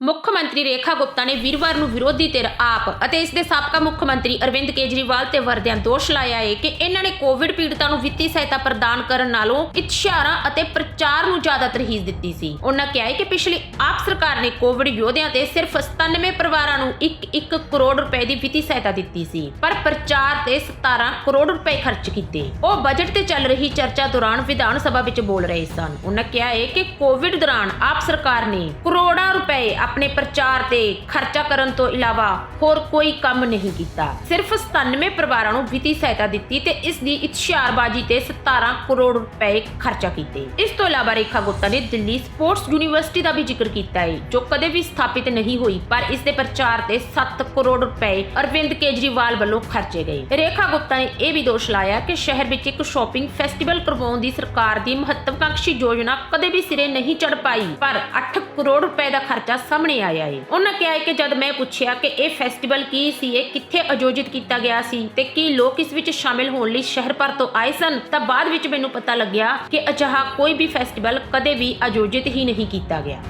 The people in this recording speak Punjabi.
ਮੁੱਖ ਮੰਤਰੀ ਰੇਖਾ ਗੁਪਤਾ ਨੇ ਵੀਰਵਾਰ ਨੂੰ ਵਿਰੋਧੀ ਧਿਰ ਆਪ ਅਤੇ ਇਸ ਦੇ ਸਾਬਕਾ ਮੁੱਖ ਮੰਤਰੀ ਅਰਵਿੰਦ ਕੇਜਰੀਵਾਲ ਤੇ ਵਰਦਿਆਂ ਦੋਸ਼ ਲਾਇਆ ਹੈ ਕਿ ਇਹਨਾਂ ਨੇ ਕੋਵਿਡ ਪੀੜਤਾਂ ਨੂੰ ਵਿੱਤੀ ਸਹਾਇਤਾ ਪ੍ਰਦਾਨ ਕਰਨ ਨਾਲੋਂ ਇਸ਼ਤਿਹਾਰਾਂ ਅਤੇ ਪ੍ਰਚਾਰ ਨੂੰ ਜ਼ਿਆਦਾ ਤਰਜੀਹ ਦਿੱਤੀ ਸੀ। ਉਹਨਾਂ ਕਿਹਾ ਹੈ ਕਿ ਪਿਛਲੀ ਆਪ ਸਰਕਾਰ ਨੇ ਕੋਵਿਡ ਯੋਧਿਆਂ ਤੇ ਸਿਰਫ 97 ਪਰਿਵਾਰਾਂ ਨੂੰ 1-1 ਕਰੋੜ ਰੁਪਏ ਦੀ ਵਿੱਤੀ ਸਹਾਇਤਾ ਦਿੱਤੀ ਸੀ, ਪਰ ਪ੍ਰਚਾਰ ਤੇ 17 ਕਰੋੜ ਰੁਪਏ ਖਰਚ ਕੀਤੇ। ਉਹ ਬਜਟ ਤੇ ਚੱਲ ਰਹੀ ਚਰਚਾ ਦੌਰਾਨ ਵਿਧਾਨ ਸਭਾ ਵਿੱਚ ਬੋਲ ਰਹੇ ਸਨ। ਉਹਨਾਂ ਕਿਹਾ ਹੈ ਕਿ ਕੋਵਿਡ ਦੌਰਾਨ ਆਪ ਸਰਕਾਰ ਨੇ ਕਰੋੜਾਂ ਰੁਪਏ ਆਪਣੇ ਪ੍ਰਚਾਰ ਤੇ ਖਰਚਾ ਕਰਨ ਤੋਂ ਇਲਾਵਾ ਹੋਰ ਕੋਈ ਕੰਮ ਨਹੀਂ ਕੀਤਾ। ਸਿਰਫ 97 ਪਰਿਵਾਰਾਂ ਨੂੰ ਵਿੱਤੀ ਸਹਾਇਤਾ ਦਿੱਤੀ ਤੇ ਇਸ ਦੀ ਇਸ਼ਤਿਹਾਰਬਾਜ਼ੀ ਤੇ 17 ਕਰੋੜ ਰੁਪਏ ਖਰਚਾ ਕੀਤੇ। ਇਸ ਤੋਂ ਇਲਾਵਾ ਰੇਖਾ ਗੁਪਤਾ ਨੇ ਦਿੱਲੀ ਸਪੋਰਟਸ ਯੂਨੀਵਰਸਿਟੀ ਦਾ ਵੀ ਜ਼ਿਕਰ ਕੀਤਾ ਹੈ ਜੋ ਕਦੇ ਵੀ ਸਥਾਪਿਤ ਨਹੀਂ ਹੋਈ, ਪਰ ਇਸ ਦੇ ਪ੍ਰਚਾਰ ਤੇ 7 ਕਰੋੜ ਰੁਪਏ ਅਰਵਿੰਦ ਕੇਜਰੀਵਾਲ ਵੱਲੋਂ ਖਰਚੇ ਗਏ। ਰੇਖਾ ਗੁਪਤਾ ਨੇ ਇਹ ਵੀ ਦੋਸ਼ ਲਾਇਆ ਕਿ ਸ਼ਹਿਰ ਵਿੱਚ ਇੱਕ ਸ਼ਾਪਿੰਗ ਫੈਸਟੀਵਲ ਕਰਵਾਉਣ ਦੀ ਸਰਕਾਰ ਦੀ ਮਹੱਤਵਕਾਂਖੀ ਯੋਜਨਾ ਕਦੇ ਵੀ ਸਿਰੇ ਨਹੀਂ ਚੜ ਪਾਈ, ਪਰ 8 ਕਰੋੜ ਰੁਪਏ ਦਾ ਖਰਚਾ ਸਾਹਮਣੇ ਆਇਆ ਹੈ ਉਹਨਾਂ ਕਿਹਾ ਕਿ ਜਦ ਮੈਂ ਪੁੱਛਿਆ ਕਿ ਇਹ ਫੈਸਟੀਵਲ ਕੀ ਸੀ, ਇਹ ਕਿੱਥੇ ਆਯੋਜਿਤ ਕੀਤਾ ਗਿਆ ਸੀ ਤੇ ਕੀ ਲੋਕ ਇਸ ਵਿੱਚ ਸ਼ਾਮਿਲ ਹੋਣ ਲਈ ਸ਼ਹਿਰ ਭਰ ਤੋਂ ਆਏ ਸਨ, ਤਾਂ ਬਾਅਦ ਵਿੱਚ ਮੈਨੂੰ ਪਤਾ ਲੱਗਿਆ ਕਿ ਅਜਿਹਾ ਕੋਈ ਵੀ ਫੈਸਟੀਵਲ ਕਦੇ ਵੀ ਆਯੋਜਿਤ ਹੀ ਨਹੀਂ ਕੀਤਾ ਗਿਆ।